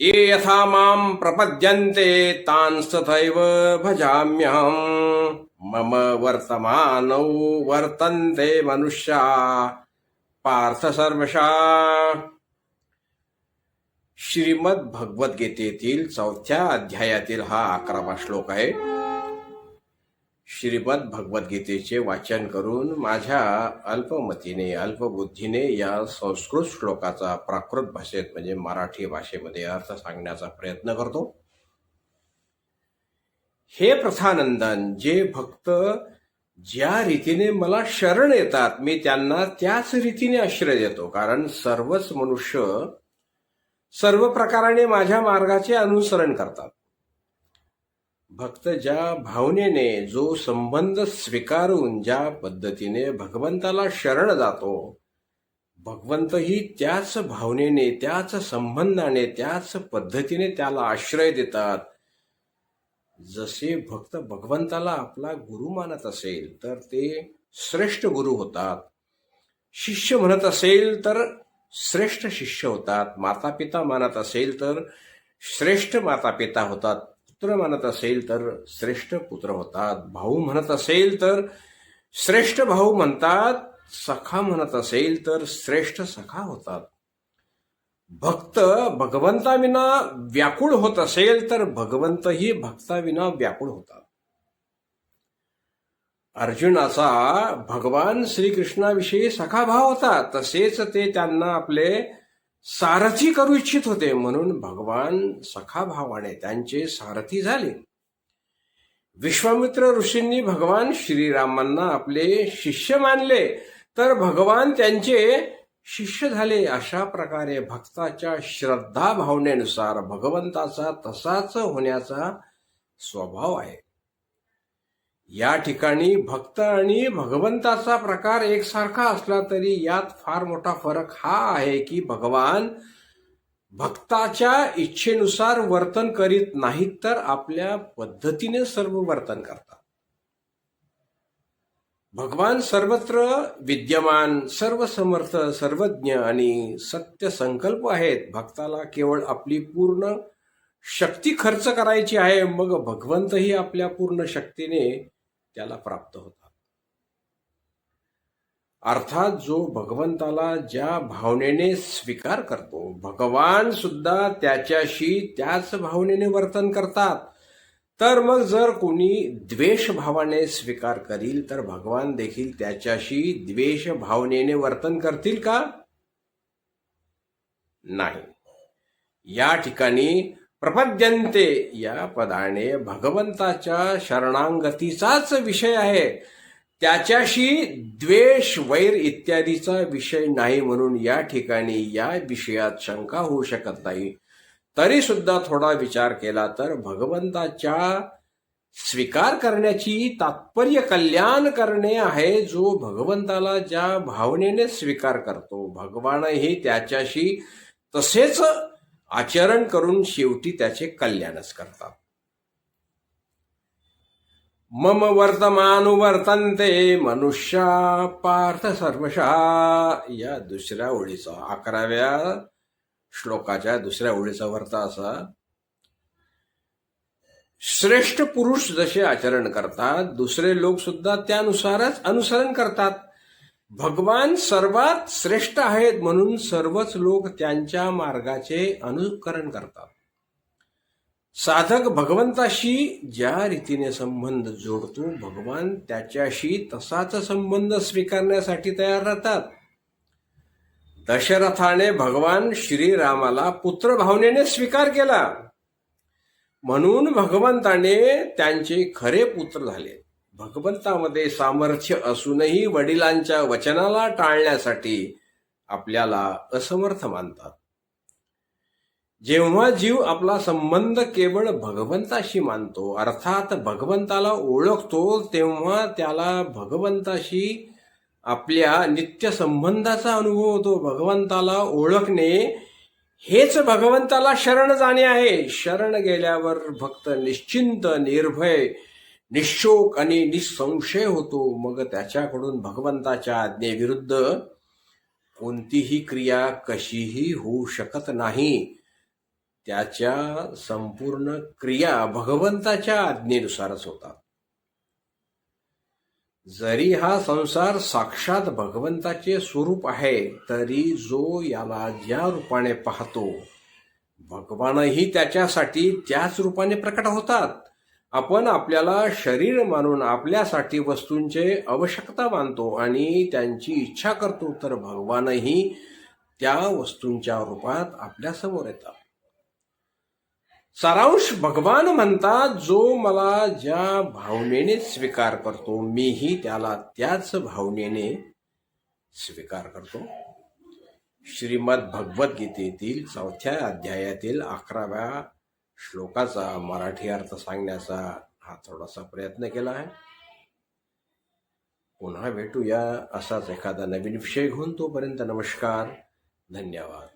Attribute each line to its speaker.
Speaker 1: ये यथा मां प्रपद्यन्ते तांस्तथैव भजाम्यहम्। मम वर्तमानौ वर्तन्ते मनुष्या। पार्थ सर्वशा। श्रीमद भगवद्गीतेतील चौथ्या अध्यायातील हा अकरावा श्लोक आहे। श्रीमद भगवद्गीतेचे वाचन करून माझ्या अल्पमतीने अल्पबुद्धीने या संस्कृत श्लोकाचा प्राकृत भाषेत म्हणजे मराठी भाषेमध्ये अर्थ सांगण्याचा प्रयत्न करतो. हे प्रथानंदन जे भक्त ज्या रीतीने मला शरण येतात मी त्यांना त्याच रीतीने आश्रय देतो. कारण सर्वच मनुष्य सर्व प्रकाराने माझ्या मार्गाचे अनुसरण करतात. भक्त ज्या भावनेने जो संबंध स्वीकारून ज्या पद्धतीने भगवंताला शरण जातो भगवंतही त्याच भावनेने त्याच संबंधाने त्याच पद्धतीने त्याला आश्रय देतात. जसे भक्त भगवंताला आपला गुरु मानत असेल तर ते श्रेष्ठ गुरु होतात. शिष्य म्हणत असेल तर श्रेष्ठ शिष्य होतात. माता पिता मानत असेल तर श्रेष्ठ माता पिता होतात. पुत्र म्हणत असेल तर श्रेष्ठ पुत्र होतात. भाऊ म्हणत असेल तर श्रेष्ठ भाऊ म्हणतात. सखा म्हणत असेल तर श्रेष्ठ सखा होतात. भक्त भगवंताविना व्याकुळ होत असेल तर भगवंतही भक्ताविना व्याकुळ होतात. अर्जुनाचा भगवान श्रीकृष्णाविषयी सखा भाव होता. तसेच ते त्यांना आपले सारथी करू इच्छित होते म्हणून भगवान सखा भावाने त्यांचे सारथी झाले. विश्वामित्र ऋषींनी भगवान श्रीरामांना आपले शिष्य मानले तर भगवान त्यांचे शिष्य झाले. अशा प्रकारे भक्ताच्या श्रद्धा भावनेनुसार भगवंताचा तसाच होण्याचा स्वभाव आहे. या ठिकाणी भक्त आणि भगवंताचा प्रकार एकसारखा असला तरी यात फार मोठा फरक हा आहे की भगवान भक्ताच्या इच्छेनुसार वर्तन करीत नाहीत तर आपल्या पद्धतीने सर्व वर्तन करतात. भगवान सर्वत्र विद्यमान सर्व समर्थ सर्वज्ञ आणि सत्य संकल्प आहेत. भक्ताला केवळ आपली पूर्ण शक्ती खर्च करायची आहे मग भगवंतही आपल्या पूर्ण शक्तीने त्याला प्राप्त होतात. अर्थात जो भगवंताला ज्या भावनेने स्वीकार करतो भगवान सुद्धा त्याच्याशी त्याच भावनेने वर्तन करतात. तर मग जर कोणी द्वेष भावाने स्वीकार करील तर भगवान देखील त्याच्याशी द्वेष भावनेने वर्तन करतील का? नाही. या ठिकाणी प्रपद्यंते या पदाने भगवंताच्या शरणांगतीचाच विषय आहे. त्याच्याशी द्वेष वैर इत्यादीचा विषय नाही म्हणून या ठिकाणी या विषयात शंका होऊ शकत नाही. तरी सुद्धा थोडा विचार केला तर भगवंताच्या स्वीकार करण्याची तात्पर्य कल्याण करणे आहे जो भगवंताला ज्या भावनेने स्वीकार करतो. भगवानही त्याच्याशी तसेच आचरण करून शेवटी त्याचे कल्याणच करतात. मम वर्तमानुवर्तन्ते मनुष्या पार्थ सर्वशा. या दुसऱ्या ओळीचा अकराव्या श्लोकाच्या दुसऱ्या ओळीचा वर्त असा. श्रेष्ठ पुरुष जसे आचरण करतात दुसरे लोक सुद्धा त्यानुसारच अनुसरण करतात. भगवान सर्वात श्रेष्ठ आहेत म्हणून सर्वच लोक त्यांच्या मार्गाचे अनुकरण करतात. साधक भगवंताशी ज्या रीतीने संबंध जोडतो भगवान त्याच्याशी तसाच संबंध स्वीकारण्यासाठी तयार राहतात. दशरथाने भगवान श्रीरामाला पुत्र भावनेने स्वीकार केला. म्हणून भगवंताने त्यांचे खरे पुत्र झाले. भगवंतामध्ये सामर्थ्य असूनही वडिलांच्या वचनाला टाळण्यासाठी आपल्याला असमर्थ मानतात. जेव्हा जीव आपला संबंध केवळ भगवंताशी मानतो अर्थात भगवंताला ओळखतो तेव्हा त्याला भगवंताशी आपल्या नित्य संबंधाचा अनुभव होतो. भगवंताला ओळखणे हेच भगवंताला शरण जाणे आहे. शरण गेल्यावर भक्त निश्चिंत निर्भय निशोक आणि निसंशय होतो. मग त्याच्याकडून भगवंताच्या आज्ञेविरुद्ध कोणतीही क्रिया कशीही होऊ शकत नाही. त्याच्या संपूर्ण क्रिया भगवंताच्या आज्ञेनुसारच होतात. जरी हा संसार साक्षात भगवंताचे स्वरूप आहे तरी जो याला ज्या रूपाने पाहतो भगवानही त्याच्यासाठी त्याच रूपाने प्रकट होतात. आपण आपल्याला शरीर मानून आपल्यासाठी वस्तूंचे आवश्यकता मानतो आणि त्यांची इच्छा करतो तर भगवानही त्या वस्तूंच्या रूपात आपल्यासमोर येतात. सारांश भगवान म्हणतात जो मला ज्या भावनेने स्वीकार करतो मीही त्याला त्याच भावनेने स्वीकार करतो. श्रीमद भगवद्गीतेतील चौथ्या अध्यायातील अकराव्या श्लोकाचा मराठी अर्थ सांगण्याचा हा थोडासा प्रयत्न केला आहे. पुन्हा भेटूया असाच एखादा नवीन विषय घेऊन तोपर्यंत नमस्कार धन्यवाद.